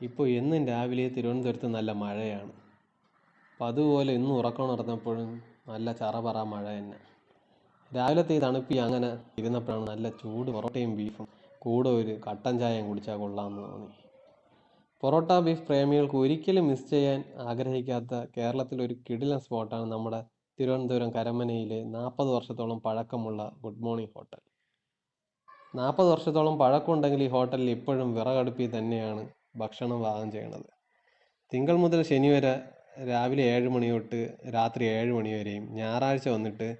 ഇപ്പോൾ എന്നും രാവിലെ തിരുവനന്തപുരത്ത് നല്ല മഴയാണ്. അപ്പം അതുപോലെ ഇന്ന് ഉറക്കം നടന്നപ്പോഴും നല്ല ചറപറ മഴ തന്നെ. രാവിലത്തെ ഈ തണുപ്പി അങ്ങനെ ഇരുന്നപ്പോഴാണ് നല്ല ചൂട് പൊറോട്ടയും ബീഫും കൂടെ ഒരു കട്ടൻ ചായയും കുടിച്ചാൽ കൊള്ളാമെന്ന് തോന്നി. പൊറോട്ട ബീഫ് പ്രേമികൾക്ക് ഒരിക്കലും മിസ് ചെയ്യാൻ ആഗ്രഹിക്കാത്ത കേരളത്തിലൊരു കിടിലൻ സ്പോട്ടാണ് നമ്മുടെ തിരുവനന്തപുരം കരമനയിലെ നാൽപ്പത് വർഷത്തോളം പഴക്കമുള്ള ഗുഡ് മോർണിംഗ് ഹോട്ടൽ നാൽപ്പത് വർഷത്തോളം പഴക്കമുണ്ടെങ്കിൽ ഈ ഹോട്ടലിൽ ഇപ്പോഴും വിറകടുപ്പിൽ തന്നെയാണ് ഭക്ഷണം പാകം ചെയ്യണത്. തിങ്കൾ മുതൽ ശനി വരെ രാവിലെ ഏഴ് മണി തൊട്ട് രാത്രി ഏഴ് മണി വരെയും ഞായറാഴ്ച വന്നിട്ട്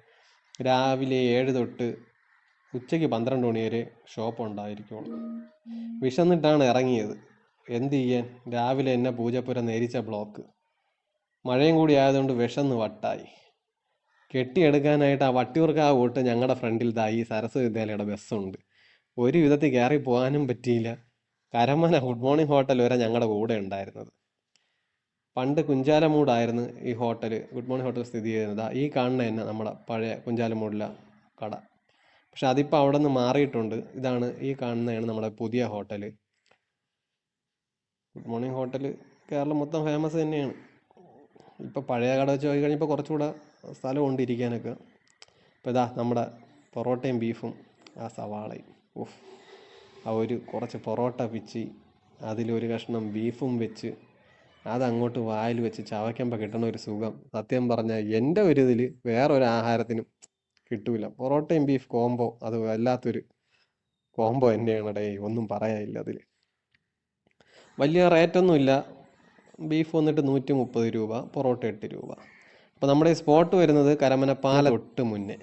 രാവിലെ ഏഴ് തൊട്ട് ഉച്ചയ്ക്ക് പന്ത്രണ്ട് മണി വരെ ഷോപ്പ് ഉണ്ടായിരിക്കുള്ളൂ. വിശന്നിട്ടാണ് ഇറങ്ങിയത്. എന്ത് ചെയ്യാൻ? രാവിലെ എന്നെ പൂജപ്പുര നേരിച്ച ബ്ലോക്ക് മഴയും കൂടി ആയതുകൊണ്ട് വിശന്ന് വട്ടായി. കെട്ടിയെടുക്കാനായിട്ട് ആ വട്ടിയൂർക്കാവ് വോട്ട് ഞങ്ങളുടെ ഫ്രണ്ടിൽ ഈ സരസ്വതി വിദ്യാലയയുടെ ബസ്സുണ്ട് ഒരു വിധത്തിൽ കയറി പോകാനും പറ്റിയില്ല. കരമന ഗുഡ് മോർണിംഗ് ഹോട്ടൽ വരെ ഞങ്ങളുടെ കൂടെ ഉണ്ടായിരുന്നത്. പണ്ട് കുഞ്ചാലമൂടായിരുന്നു ഈ ഹോട്ടൽ ഗുഡ് മോർണിംഗ് ഹോട്ടൽ സ്ഥിതി ചെയ്യുന്നത്. ഈ കാണുന്ന തന്നെ നമ്മുടെ പഴയ കുഞ്ചാലമൂടിലെ കട. പക്ഷെ അതിപ്പോൾ അവിടെ നിന്ന് മാറിയിട്ടുണ്ട്. ഇതാണ് ഈ കാണുന്നതാണ് നമ്മുടെ പുതിയ hotel good morning hotel Keralam മൊത്തം ഫേമസ് തന്നെയാണ്. ഇപ്പോൾ പഴയ കട വെച്ച് നോക്കി കഴിഞ്ഞപ്പോൾ കുറച്ചുകൂടെ സ്ഥലമുണ്ട് ഇരിക്കാനൊക്കെ. ഇപ്പോൾ ഇതാ നമ്മുടെ പൊറോട്ടയും ബീഫും ആ സവാളയും. ആ ഒരു കുറച്ച് പൊറോട്ട പിച്ചി അതിലൊരു കഷ്ണം ബീഫും വെച്ച് അതങ്ങോട്ട് വായിൽ വെച്ച് ചവയ്ക്കുമ്പോൾ കിട്ടണ ഒരു സുഖം. സത്യം പറഞ്ഞാൽ എന്റെ ഒരു ഇതിൽ വേറൊരു ആഹാരത്തിനും കിട്ടൂല. പൊറോട്ടയും ബീഫ് കോംബോ അത് വല്ലാത്തൊരു കോംബോ തന്നെയാണ് ഡേ ഒന്നും പറയാനില്ല അതിൽ വലിയ റേറ്റൊന്നുമില്ല ബീഫ് വന്നിട്ട് നൂറ്റി മുപ്പത് രൂപ പൊറോട്ട എട്ട് രൂപ. അപ്പോൾ നമ്മുടെ സ്പോട്ട് വരുന്നത് കരമനപ്പാല പാല തൊട്ട് മുന്നേ.